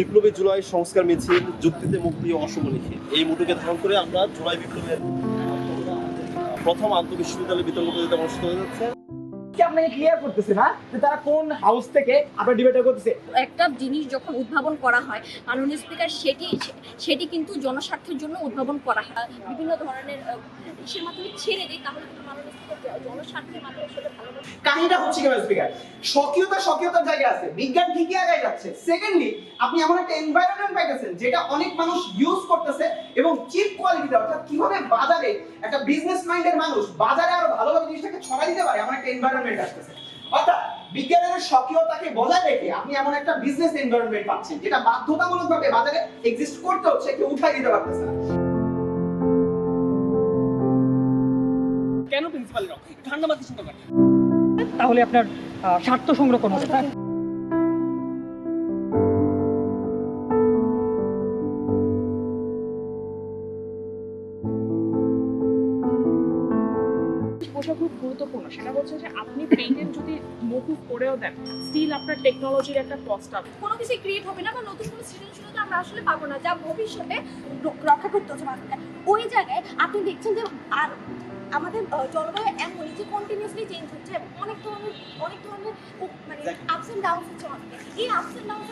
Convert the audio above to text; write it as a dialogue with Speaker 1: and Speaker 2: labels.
Speaker 1: বিপ্লবী জুলাই সংস্কার মিছিল, যুক্তিতে মুক্তি ও অসম লিখে। এই মুটুকে ধারণ করে আমরা জুলাই বিপ্লবের প্রথম আন্তঃবিশ্ববিদ্যালয় বিতর্ক প্রতিযোগিতা অনুষ্ঠিত হয়ে যাচ্ছে।
Speaker 2: কি আপনাকে ক্লিয়ার করতেছে না যে তারা কোন হাউস থেকে আপনার ডিবেটটা করতেছে?
Speaker 3: একটা জিনিস যখন উদ্ভাবন করা হয় মাননীয় স্পিকার সেটি সেটি কিন্তু জনস্বার্থের জন্য উদ্ভাবন করা হয়। বিভিন্ন ধরনের ইসের মাধ্যমে ছেড়ে দিই তাহলে কিন্তু মাননীয় স্পিকার জনস্বার্থের মাধ্যমে সেটা ভালো
Speaker 2: কাহিনীটা হচ্ছে স্পিকার স্বকীয়তা স্বকীয়তার জায়গায় আছে বিজ্ঞান ঠিকই আগায় যাচ্ছে। সেকেন্ডলি আপনি এমন একটা এনভায়রনমেন্ট পাইতেছেন যেটা অনেক মানুষ ইউজ করতেছে এবং চিপ কোয়ালিটিতে অর্থাৎ কীভাবে বাজারে একটা বিজনেস মাইন্ডের মানুষ বাজারে আরও ভালোভাবে জিনিসটাকে ছড়া দিতে পারে, এমন একটা এনভায়রনমেন্ট আসতেছে। অর্থাৎ বিজ্ঞানের স্বকীয়তাকে বজায় রেখে আপনি এমন একটা বিজনেস এনভায়রনমেন্ট পাচ্ছেন, যেটা বাধ্যতামূলকভাবে বাজারে এক্সিস্ট করতে হচ্ছে কেউ উঠাই দিতে পারতেছে না।
Speaker 4: কেন প্রিন্সিপালরা ঠান্ডা মাথায় চিন্তা করেন তাহলে আপনার স্বার্থ সংরক্ষণ হবে
Speaker 5: পোশাক খুব গুরুত্বপূর্ণ সেটা হচ্ছে যে আপনি পেইন্টের যদি মকুব করেও দেন স্টিল আপনার টেকনোলজির একটা কস্ট আছে
Speaker 3: কোনো কিছু ক্রিয়েট হবে না বা নতুন কোনো সৃজনশীলতা আমরা আসলে পাবো না যা ভবিষ্যতে রক্ষা করতে হচ্ছে মানুষকে। ওই জায়গায় আপনি দেখছেন যে আর আমাদের জলবায়ু এমনই যে কন্টিনিউসলি চেঞ্জ হচ্ছে অনেক ধরনের অনেক ধরনের মানে আপস এন্ড ডাউন হচ্ছে অনেক এই আপস এন্ড ডাউনের মধ্যে